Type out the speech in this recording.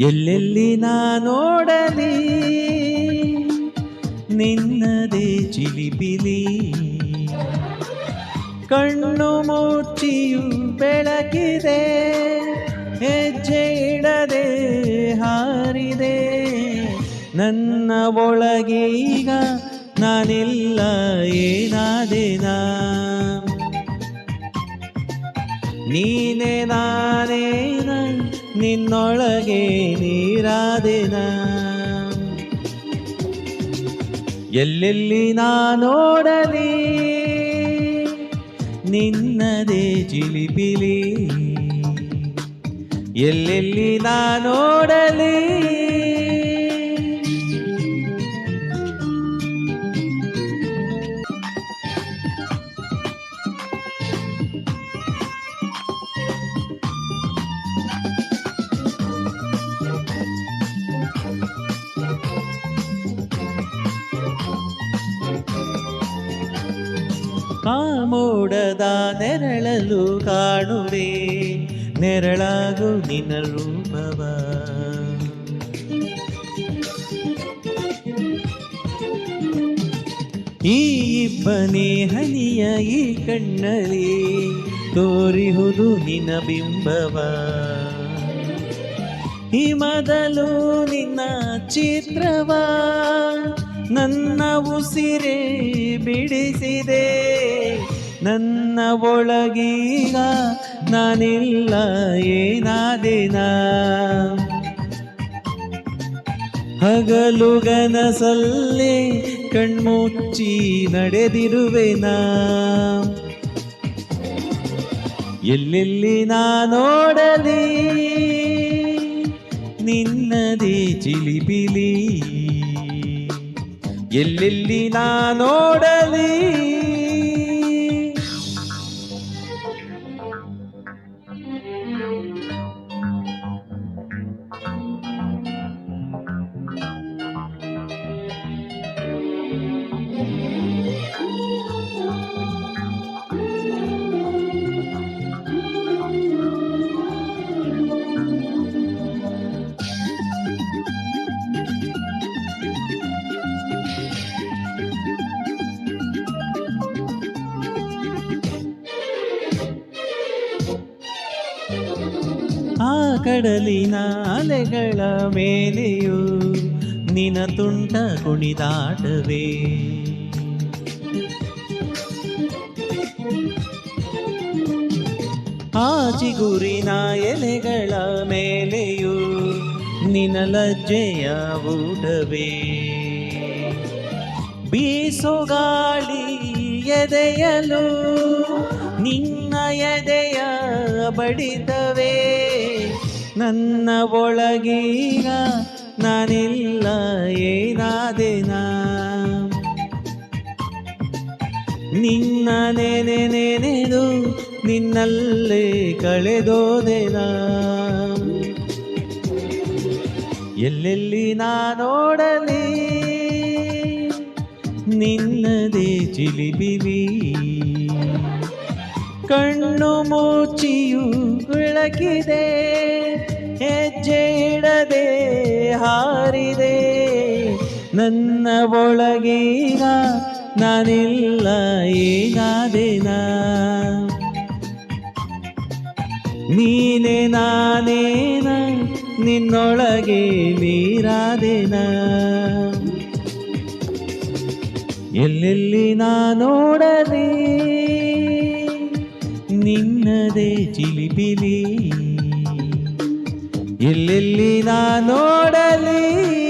ಎಲ್ಲೆಲ್ಲಿ ನಾ ನೋಡಲಿ? ನಿನ್ನದೇ ಚಿಲಿಪಿಲಿ. ಕಣ್ಣು ಮೂರ್ತಿಯು ಬೆಳಕಿದೆ, ಹೆಜ್ಜೆ ಇಡದೆ ಹಾರಿದೆ. ನನ್ನ ಒಳಗೀಗ ನಾನಿಲ್ಲ ಏನಾದೆನ ನೀನೆ ನಾನೇನ ನಿನ್ನೊಳಗೆ ನೀರಾದೆನ? ಎಲ್ಲೆಲ್ಲಿ ನಾ ನೋಡಲಿ? ನಿನ್ನದೇ ಜಿಲಿಪಿಲಿ ಎಲ್ಲೆಲ್ಲಿ ನಾ ನೋಡಲಿ? ಆ ಮೋಡದ ನೆರಳಲು ಕಾಣುವೆ. ನೆರಳಾಗು ನಿನ್ನ ರೂಪವ. ಈ ಇಬ್ಬನೇ ಹನಿಯ ಈ ಕಣ್ಣಲ್ಲಿ ತೋರಿಹುದು ನಿನ್ನ ಬಿಂಬವ. ಈ ಮೊದಲು ನಿನ್ನ ಚಿತ್ರವ. ನನ್ನ ಉಸಿರೆ ಬಿಡಿಸಿದೆ. ನನ್ನ ಒಳಗೀಗ ನಾನಿಲ್ಲ, ಏನಾದಿನ? ಹಗಲುಗನಸಲ್ಲಿ ಕಣ್ಮುಚ್ಚಿ ನಡೆದಿರುವೆನ? ಎಲ್ಲೆಲ್ಲಿ ನಾ ನೋಡಲಿ? ನಿನ್ನದೇ ಚಿಲಿಪಿಲಿ. ಎಲ್ಲೆಲ್ಲಿ ನಾ ಕಡಲಿನ ಅಲೆಗಳ ಮೇಲೆಯೂ ನಿನ ತುಂಟ ಕುಣಿದಾಟವೇ. ಆ ಚಿಗುರಿನ ಎಲೆಗಳ ಮೇಲೆಯೂ ನಿನ ಲಜ್ಜೆಯ ಊಟವೇ. ಬೀಸೋ ಗಾಳಿ ಎದೆಯಲು ನಿನ್ನ ಎದೆಯ ಬಡಿತವೇ. ನನ್ನ ಒಳಗೀಗ ನಾನಿಲ್ಲ ಏನಾದೆನ ನಿನ್ನ ನೆನೆ ನೆನೆದು ನಿನ್ನಲ್ಲೇ ಕಳೆದೋದೆನ ಎಲ್ಲೆಲ್ಲಿ ನೋಡಲಿ? ನಿನ್ನದೇ ಚಿಲಿಬಿಲಿ ಕಣ್ಣು ಮುಚ್ಚಿಯು ಬೆಳಕಿದೆ ಹೆಜ್ಜೆ ಇಡದೆ ಹಾರಿದೆ. ನನ್ನ ಒಳಗೀಗ ನಾನಿಲ್ಲ ಏನಾದೆನ ನೀನೆ ನಾನೇನ, ನಿನ್ನೊಳಗೆ ನೀರಾದೆನ? ಎಲ್ಲೆಲ್ಲಿ ನಾ ನೋಡಲಿ ನಿನ್ನದೇ ಚಿಲಿಪಿಲಿ. ಎಲ್ಲೆಲ್ಲಿ ನಾ ನೋಡಲಿ?